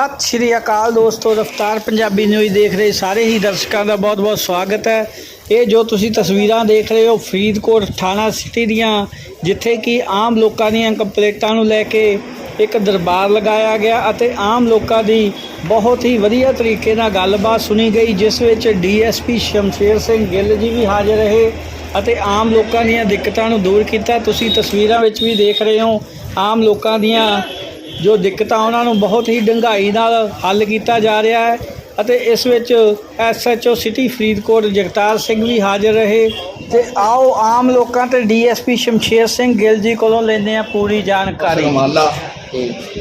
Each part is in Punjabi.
ਸਤਿ ਸ਼੍ਰੀ ਅਕਾਲ ਦੋਸਤੋ, ਰਫਤਾਰ ਪੰਜਾਬੀ ਨਿਊਜ਼ ਦੇਖ ਰਹੇ ਸਾਰੇ ਹੀ ਦਰਸ਼ਕਾਂ ਦਾ ਬਹੁਤ-ਬਹੁਤ ਸਵਾਗਤ ਹੈ। ਇਹ ਜੋ ਤੁਸੀਂ ਤਸਵੀਰਾਂ ਦੇਖ ਰਹੇ ਹੋ, ਫਰੀਦਕੋਟ ਥਾਣਾ ਸਿਟੀ ਦੀਆਂ, ਜਿੱਥੇ ਕਿ ਆਮ ਲੋਕਾਂ ਦੀਆਂ ਕੰਪਲੇਂਟਾਂ ਨੂੰ ਲੈ ਕੇ ਇੱਕ ਦਰਬਾਰ ਲਗਾਇਆ ਗਿਆ ਅਤੇ ਆਮ ਲੋਕਾਂ ਦੀ ਬਹੁਤ ਹੀ ਵਧੀਆ ਤਰੀਕੇ ਨਾਲ ਗੱਲਬਾਤ ਸੁਣੀ ਗਈ, ਜਿਸ ਵਿੱਚ ਡੀਐਸਪੀ ਸ਼ਮਸ਼ੇਰ ਸਿੰਘ ਗਿੱਲ ਜੀ ਵੀ ਹਾਜ਼ਰ ਰਹੇ ਅਤੇ ਆਮ ਲੋਕਾਂ ਦੀਆਂ ਦਿੱਕਤਾਂ ਨੂੰ ਦੂਰ ਕੀਤਾ। ਤੁਸੀਂ ਤਸਵੀਰਾਂ ਵਿੱਚ ਵੀ ਦੇਖ ਰਹੇ ਹੋ, ਆਮ ਲੋਕਾਂ ਦੀਆਂ ਜੋ ਦਿੱਕਤਾਂ ਉਹਨਾਂ ਨੂੰ ਬਹੁਤ ਹੀ ਡੰਗਾਈ ਨਾਲ ਹੱਲ ਕੀਤਾ ਜਾ ਰਿਹਾ ਹੈ ਅਤੇ ਇਸ ਵਿੱਚ ਐਸਐਚਓ ਸਿਟੀ ਫਰੀਦਕੋਟ ਜਗਤਾਰ ਸਿੰਘ ਵੀ ਹਾਜ਼ਰ ਰਹੇ ਤੇ ਆਓ ਆਮ ਲੋਕਾਂ ਤੇ ਡੀਐਸਪੀ ਸ਼ਮਸ਼ੇਰ ਸਿੰਘ ਗਿੱਲ ਜੀ ਕੋਲੋਂ ਲੈਂਦੇ ਆ ਪੂਰੀ ਜਾਣਕਾਰੀ। ਰਮਾਲਾ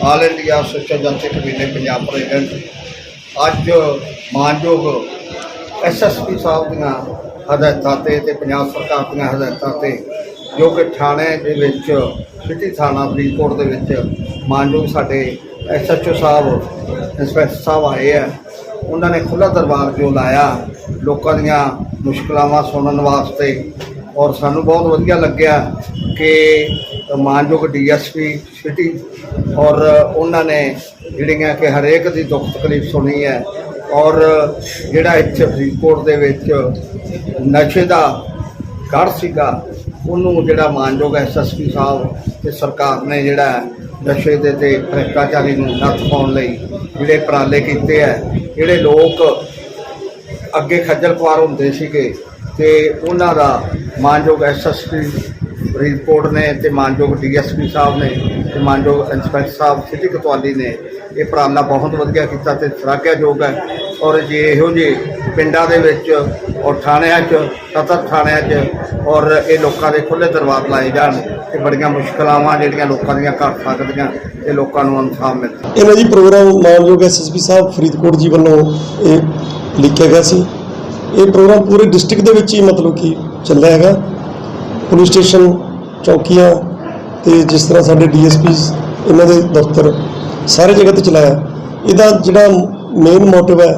ਆਲ ਇੰਡੀਆ ਸੁੱਚਾ ਜਨਤਕ ਕਮੇਟੀ ਪੰਜਾਬ ਪ੍ਰੈਜ਼ੀਡੈਂਟ ਅੱਜ ਮਾਨਯੋਗ ਐਸਐਸਪੀ ਸਾਹਿਬ ਦੀਆਂ ਹਦਾਇਤਾਂ ਤੇ ਤੇ ਪੰਜਾਬ ਸਰਕਾਰ ਦੀਆਂ ਹਦਾਇਤਾਂ ਤੇ ਜੋ ਕਿ ਥਾਣੇ ਦੇ ਵਿੱਚ, ਸਿਟੀ ਥਾਣਾ ਫਰੀਦਕੋਟ ਦੇ ਵਿੱਚ ਮਾਨਯੋਗ ਸਾਡੇ ਐਸਐਚਓ ਸਾਹਿਬ, ਇੰਸਪੈਕਟਰ ਸਾਹਿਬ ਆਏ ਆ। ਉਹਨਾਂ ਨੇ ਖੁੱਲ੍ਹਾ ਦਰਬਾਰ ਜੋ ਲਾਇਆ, ਲੋਕਾਂ ਦੀਆਂ ਮੁਸ਼ਕਲਾਵਾਂ ਸੁਣਨ ਵਾਸਤੇ। ਔਰ ਸਾਨੂੰ ਬਹੁਤ ਵਧੀਆ ਲੱਗਿਆ ਕਿ ਮਾਨਯੋਗ ਡੀਐਸਪੀ, ਸਿਟੀ ਔਰ ਉਹਨਾਂ ਨੇ ਜਿਹੜੀਆਂ ਕਿ ਹਰੇਕ ਦੀ ਦੁੱਖ ਤਕਲੀਫ ਸੁਣੀ ਹੈ। ਔਰ ਜਿਹੜਾ ਇੱਥੇ ਫਰੀਦਕੋਟ ਦੇ ਵਿੱਚ ਨਸ਼ੇ ਦਾ ਗੜ ਸੀਗਾ ਉਹਨੂੰ ਜਿਹੜਾ ਮਾਨਯੋਗ ਐਸਐਸਪੀ ਸਾਹਿਬ ਤੇ ਸਰਕਾਰ ਨੇ ਜਿਹੜਾ ਨਸ਼ੇ ਦੇ ਤੇ ਭ੍ਰਿਸ਼ਟਾਚਾਰੀ ਨੂੰ ਨੱਥ ਪਾਉਣ ਲਈ ਜਿਹੜੇ ਉਪਰਾਲੇ ਕੀਤੇ ਹੈ ਜਿਹੜੇ ਲੋਕ ਅੱਗੇ ਖੱਜਲ ਖੁਆਰ ਹੁੰਦੇ ਸੀਗੇ ਤੇ ਉਹਨਾਂ ਦਾ ਮਾਨਯੋਗ ਐਸਐਸਪੀ ਫਰੀਦਕੋਟ ਨੇ ਤੇ ਮਾਨਯੋਗ ਡੀਐਸਪੀ ਸਾਹਿਬ ਨੇ ਤੇ ਮਾਨਯੋਗ ਇੰਸਪੈਕਟਰ ਸਾਹਿਬ ਸਿਟੀ ਕਤਵਾਲੀ ਨੇ ਇਹ ਉਪਰਾਲਾ ਬਹੁਤ ਵਧੀਆ ਕੀਤਾ ਤੇ ਯੋਗ ਹੈ। ਔਰ ਜੇ ਇਹੋ ਜਿਹੇ ਪਿੰਡਾਂ ਦੇ ਵਿੱਚ ਔਰ ਥਾਣਿਆਂ 'ਚ, ਸਤਤ ਥਾਣਿਆਂ 'ਚ ਔਰ ਇਹ ਲੋਕਾਂ ਦੇ ਖੁੱਲ੍ਹੇ ਦਰਬਾਰ ਲਾਏ ਜਾਣ, ਤੇ ਬੜੀਆਂ ਮੁਸ਼ਕਲਾਵਾਂ ਜਿਹੜੀਆਂ ਲੋਕਾਂ ਦੀਆਂ ਘੱਟ ਸਕਦੀਆਂ ਤੇ ਲੋਕਾਂ ਨੂੰ ਇਨਸਾਫ ਮਿਲ ਇਹਨਾਂ ਜੀ ਪ੍ਰੋਗਰਾਮ ਮਾਨਯੋਗ ਐਸਐਸਪੀ ਸਾਹਿਬ ਫਰੀਦਕੋਟ ਜੀ ਵੱਲੋਂ ਇਹ ਲਿਖਿਆ ਗਿਆ ਸੀ। ਇਹ ਪ੍ਰੋਗਰਾਮ ਪੂਰੇ ਡਿਸਟ੍ਰਿਕਟ ਦੇ ਵਿੱਚ ਹੀ ਮਤਲਬ ਕਿ ਚੱਲਿਆ ਹੈਗਾ। ਪੁਲਿਸ ਸਟੇਸ਼ਨ, ਚੌਕੀਆਂ ਤੇ ਜਿਸ ਤਰ੍ਹਾਂ ਸਾਡੇ ਡੀਐਸਪੀਸ ਇਹਨਾਂ ਦੇ ਦਫ਼ਤਰ ਸਾਰੇ ਜਗ੍ਹਾ ਤੇ ਚਲਾਇਆ। ਇਹਦਾ ਜਿਹੜਾ ਮੇਨ ਮੋਟਿਵ ਹੈ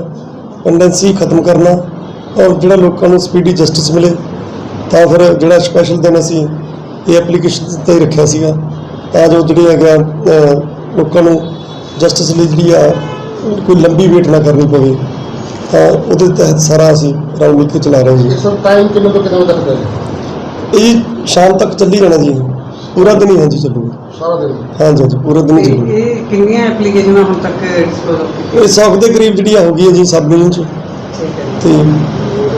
ਪੈਂਡੈਂਸੀ ਖਤਮ ਕਰਨਾ ਔਰ ਜਿਹੜਾ ਲੋਕਾਂ ਨੂੰ ਸਪੀਡੀ ਜਸਟਿਸ ਮਿਲੇ ਤਾਂ ਫਿਰ ਜਿਹੜਾ ਸਪੈਸ਼ਲ ਦਿਨ ਅਸੀਂ ਇਹ ਐਪਲੀਕੇਸ਼ਨ ਤੇ ਰੱਖਿਆ ਸੀਗਾ ਤਾਂ ਜੋ ਜਿਹੜੀ ਹੈਗਾ ਲੋਕਾਂ ਨੂੰ ਜਸਟਿਸ ਲਈ ਜਿਹੜੀ ਆ ਕੋਈ ਲੰਬੀ ਵੇਟ ਨਾ ਕਰਨੀ ਪਵੇ ਤਾਂ ਉਹਦੇ ਤਹਿਤ ਸਾਰਾ ਅਸੀਂ ਕੇ ਚਲਾ ਰਹੇ ਜੀ। ਸਰ ਟਾਈਮ ਕਿੰਨੇ ਤੋਂ ਕਿੰਨੇ ਤੱਕ ਦਾ ਹੈ? ਇਹ ਸ਼ਾਮ ਤੱਕ ਚੱਲੀ ਜਾਣਾ ਜੀ ਪੂਰਾ ਦਿਨ ਹੀ ਹਾਂਜੀ ਚੱਲੂਗਾ। ਸਾਰਾ ਦਿਨ ਹਾਂਜੀ ਹਾਂਜੀ ਪੂਰਾ ਦਿਨ ਹੀ ਚੱਲੂਗਾ। ਇਹ ਕਿੰਨੀਆਂ ਐਪਲੀਕੇਸ਼ਨਾਂ ਹੁਣ ਤੱਕ ਇਹ 100 ਦੇ ਕਰੀਬ ਜਿਹੜੀਆਂ ਹੋ ਗਈਆਂ ਜੀ ਸਬ ਡਿਵੀਜ਼ਨ ਚ। ਠੀਕ ਹੈ ਤੇ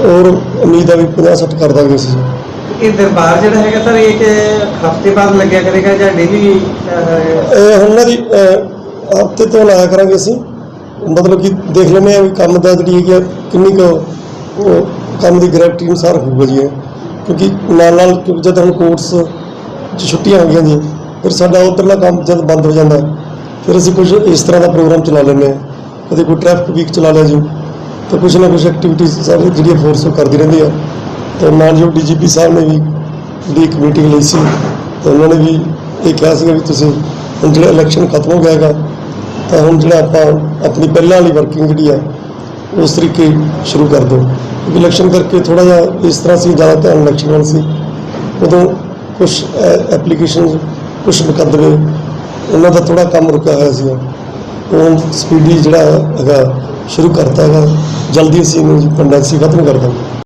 ਔਰ ਉਮੀਦ ਆ ਵੀ 50 60 ਕਰ ਦਾਂਗੇ ਅਸੀਂ। ਜੀ ਇਹ ਦਰਬਾਰ ਜਿਹੜਾ ਹੈਗਾ ਸਰ ਇਹ ਕਿ ਹਫ਼ਤੇ ਬਾਅਦ ਲੱਗਿਆ ਕਰੇਗਾ ਜਾਂ ਡੇਲੀ ਇਹ ਹੁਣ ਨਾ ਜੀ ਹਫ਼ਤੇ ਤੋਂ ਲਾਇਆ ਕਰਾਂਗੇ ਅਸੀਂ। ਮਤਲਬ ਕਿ ਦੇਖ ਲੈਂਦੇ ਆ ਵੀ ਕੰਮ ਦਾ ਜਿਹੜੀ ਹੈਗੀ ਆ ਕਿੰਨੀ ਕੁ ਉਹ ਕੰਮ ਦੀ ਗ੍ਰੈਵਿਟੀ ਅਨੁਸਾਰ ਹੋਊਗਾ ਜੀ। ਕਿਉਂਕਿ ਨਾਲ ਨਾਲ ਜਦ ਹੁਣ 'ਚ ਛੁੱਟੀਆਂ ਹੋ ਗਈਆਂ ਜੀ ਫਿਰ ਸਾਡਾ ਉੱਧਰਲਾ ਕੰਮ ਜਦ ਬੰਦ ਹੋ ਜਾਂਦਾ ਫਿਰ ਅਸੀਂ ਕੁਝ ਇਸ ਤਰ੍ਹਾਂ ਦਾ ਪ੍ਰੋਗਰਾਮ ਚਲਾ ਲੈਂਦੇ ਹਾਂ। ਕਦੇ ਕੋਈ ਟ੍ਰੈਫਿਕ ਵੀਕ ਚਲਾ ਲਿਆ ਜੀ, ਤਾਂ ਕੁਝ ਨਾ ਕੁਝ ਐਕਟੀਵਿਟੀਜ਼ ਸਾਰੀ ਜਿਹੜੀਆਂ ਫੋਰਸ ਉਹ ਕਰਦੀ ਰਹਿੰਦੀ ਆ। ਤੇ ਮਾਨਯੋਗ ਡੀਜੀਪੀ ਸਾਹਿਬ ਨੇ ਵੀ ਦੀ ਇੱਕ ਮੀਟਿੰਗ ਲਈ ਸੀ, ਤੇ ਉਹਨਾਂ ਨੇ ਵੀ ਇਹ ਕਿਹਾ ਸੀਗਾ ਵੀ ਤੁਸੀਂ ਹੁਣ ਜਿਹੜਾ ਇਲੈਕਸ਼ਨ ਖਤਮ ਹੋ ਗਿਆ ਹੈਗਾ, ਤਾਂ ਹੁਣ ਜਿਹੜਾ ਆਪਾਂ ਆਪਣੀ ਪਹਿਲਾਂ ਵਾਲੀ ਵਰਕਿੰਗ ਜਿਹੜੀ ਆ, ਉਸ ਤਰੀਕੇ ਸ਼ੁਰੂ ਕਰ ਦਿਓ। ਕਿਉਂਕਿ ਇਲੈਕਸ਼ਨ ਕਰਕੇ ਥੋੜਾ ਜਿਹਾ ਇਸ ਤਰ੍ਹਾਂ ਸੀ, ਜ਼ਿਆਦਾ ਧਿਆਨ ਇਲੈਕਸ਼ਨ ਵੱਲ ਸੀ। ਉਦੋਂ ਕੁਝ ਐਪਲੀਕੇਸ਼ਨ ਕੁਝ ਮੁਕੱਦਮੇ ਉਹਨਾਂ ਦਾ ਥੋੜਾ ਕੰਮ ਰੁਕਿਆ ਹੋਇਆ ਸੀ। ਉਹ ਸਪੀਡੀ ਜਿਹੜਾ ਹੈਗਾ, ਸ਼ੁਰੂ ਕਰਤਾ ਹੈਗਾ। ਜਲਦੀ ਅਸੀਂ ਇਹਨੂੰ ਜੀ ਖਤਮ ਕਰ ਦਾਂਗੇ